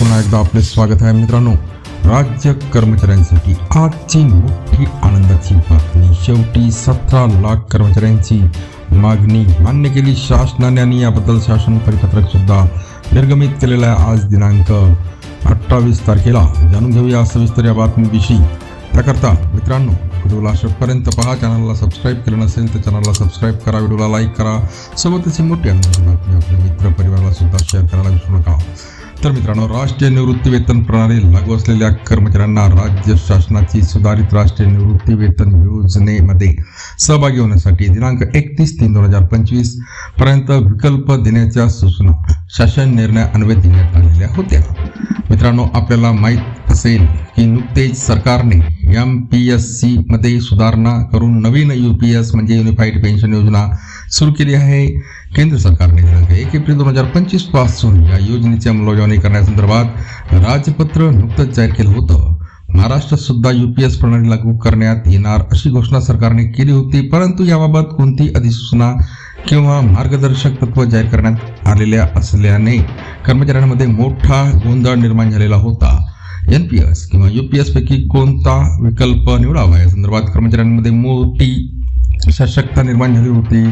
पुन्हा एकदा आपले स्वागत आहे मित्रांनो. राज्य कर्मचाऱ्यांसाठी आजची मोठी आनंदाची बातमी. शेवटी सतरा लाख कर्मचाऱ्यांची मागणी मान्य केली. शासनाने आणि याबद्दल शासन परिपत्रक सुद्धा निर्गमित केलेलं आहे आज दिनांक अठ्ठावीस तारखेला. जाणून घेऊया सविस्तर या बातमीविषयी. त्याकरता मित्रांनो व्हिडिओला शेवटपर्यंत पहा. चॅनलला सबस्क्राईब केलं नसेल तर चॅनलला सबस्क्राईब करा व्हिडिओला लाईक करा. सोबतच ही मोठी आनंदाची बातमी आपल्या मित्र परिवाराला सुद्धा शेअर करायला विसरू नका. तर मित्रांनो राष्ट्रीय निवृत्ती वेतन प्रणाली लागू असलेल्या कर्मचाऱ्यांना राज्य शासनाची सुधारित राष्ट्रीय निवृत्ती वेतन योजनेमध्ये सहभागी होण्यासाठी दिनांक एकतीस तीन दोन हजार पंचवीसपर्यंत विकल्प देण्याच्या सूचना शासन निर्णय अन्वय देण्यात आलेल्या होत्या. मित्रांनो आपल्याला माहीत असेल की नुकतेच सरकारने एम पी एस सी मध्ये सुधारणा करून नवीन यू पी एस म्हणजे युनिफाईड पेन्शन योजना सुरू केली आहे. केंद्र सरकारने दिनांक एक एप्रिल दोन हजार पंचवीसपासून या योजनेची अंमलबजावणी करण्यासंदर्भात राजपत्र नुकतंच जाहीर केलं होतं. महाराष्ट्रात सुद्धा एस प्रणाली लागू करण्यात येणार अशी घोषणा सरकारने केली होती. परंतु याबाबत कोणती अधिसूचना किंवा मार्गदर्शक तत्व जाहीर करण्यात आलेल्या असल्याने कर्मचाऱ्यांमध्ये मोठा गोंधळ निर्माण झालेला होता. एन पी एस किंवा यू पी एसपैकी कोणता विकल्प निवडावा? या संदर्भात कर्मचाऱ्यांमध्ये मोठी सशक्तता निर्माण झाली होती.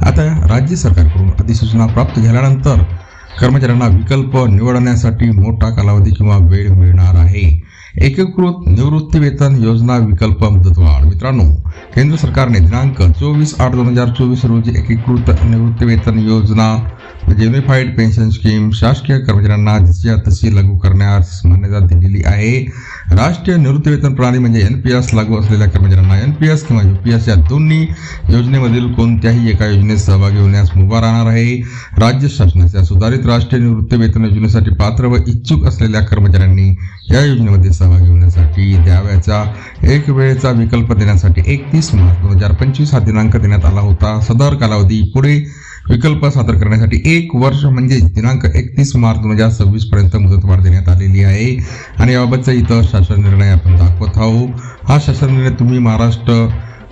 आता राज्य सरकारकडून अधिसूचना प्राप्त झाल्यानंतर कर्मचाऱ्यांना विकल्प निवडण्यासाठी मोठा कालावधी किंवा वेळ मिळणार आहे. एकीकृत निवृत्ती वेतन योजना विकल्प मुदतवाढ. मित्रांनो केंद्र सरकारने दिनांक चोवीस आठ दोन हजार चोवीस रोजी एकीकृत निवृत्ती वेतन योजना युनिफाईड पेन्शन स्कीम शासकीय कर्मचाऱ्यांना जशी तशी लागू करण्यास मान्यता दिलेली आहे. राष्ट्रीय निवृत्तीवेतन प्रणाली म्हणजे एन पी एस लागू असलेल्या कर्मचाऱ्यांना एन पी एस किंवा यू पी एस या दोन्ही योजनेमधील कोणत्याही एका योजनेत सहभागी होण्यास मुभा राहणार आहे. राज्य शासनाच्या सुधारित राष्ट्रीय निवृत्ती वेतन योजनेसाठी पात्र व इच्छुक असलेल्या कर्मचाऱ्यांनी या योजनेमध्ये सहभागी होण्यासाठी द्याव्याचा एक वेळेचा विकल्प देण्यासाठी एकतीस मार्च दोन हजार पंचवीस हा दिनांक देण्यात आला होता. सदर कालावधी पुढे विकल्प सादर करण्यासाठी एक वर्ष म्हणजे दिनांक एकतीस मार्च दोन हजार सव्वीस पर्यंत मुदतवाढ देण्यात आलेली आहे. आणि याबाबतचा इथं शासन निर्णय आपण दाखवत आहोत. हा शासन निर्णय तुम्ही महाराष्ट्र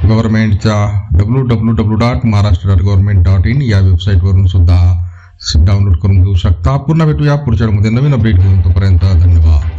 गव्हर्नमेंटच्या W W W dot Maharashtra dot government dot in या वेबसाईटवरून सुद्धा डाउनलोड करून घेऊ शकता. पुन्हा भेटूया पुढच्या मध्ये नवीन अपडेट घेऊन तोपर्यंत धन्यवाद.